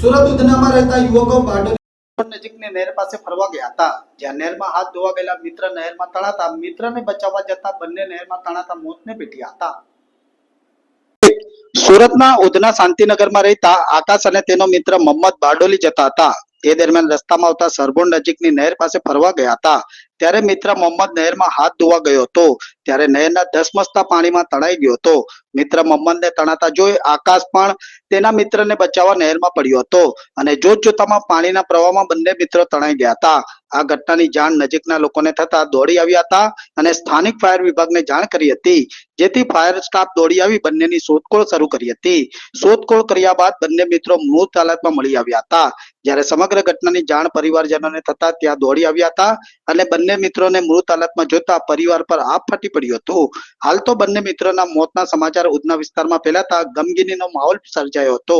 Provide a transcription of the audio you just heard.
સુરત ઉધનામાં રહેતા યુવકો બારડોલી નજીકની નહેર પાસે ફરવા ગયા હતા. જ્યાં નહેરમાં હાથ ધોવા ગયેલા મિત્ર નહેરમાં તણાતા મિત્રને બચાવવા જતા બંને નહેરમાં તણાતા મોતને ભેટ્યા હતા. સુરતના ઉધના શાંતિનગરમાં રહેતા આકાશ અને તેનો મિત્ર મોહમ્મદ બારડોલી જતા હતા. તે દરમિયાન રસ્તામાં આવતા સરબોન નજીકની નહેર પાસે ફરવા ગયા હતા. ત્યારે મિત્ર મોહમ્મદ નહેરમાં હાથ ધોવા ગયો હતો. ત્યારે નહેરના ધસમસતા પાણીમાં તણાઈ ગયો હતો. મિત્ર મોહમ્મદને તણાતા જોઈ આકાશ પણ તેના મિત્રને બચાવવા નહેરમાં પડ્યો હતો અને જોત જોતામાં પાણીના પ્રવાહમાં બંને મિત્રો તણાઈ ગયા હતા. આ ઘટનાની જાણ નજીકના લોકોને થતા દોડી આવ્યા હતા અને સ્થાનિક ફાયર વિભાગને જાણ કરી હતી. જેથી ફાયર સ્ટાફ દોડી આવી બંનેની શોધખોળ શરૂ કરી હતી. શોધખોળ કર્યા બાદ બંને મિત્રો મૃત હાલતમાં મળી આવ્યા હતા. જ્યારે સમગ્ર ઘટનાની જાણ પરિવારજનોને થતા ત્યાં દોડી આવ્યા હતા અને બંને મિત્રોને મૃત હાલતમાં જોતા પરિવાર પર આપ ફાટી પડ્યો હતો. હાલ તો બંને મિત્રોના મોતના સમાચાર ઉધના વિસ્તારમાં ફેલાતા ગમગીનીનો માહોલ સર્જાયો હતો.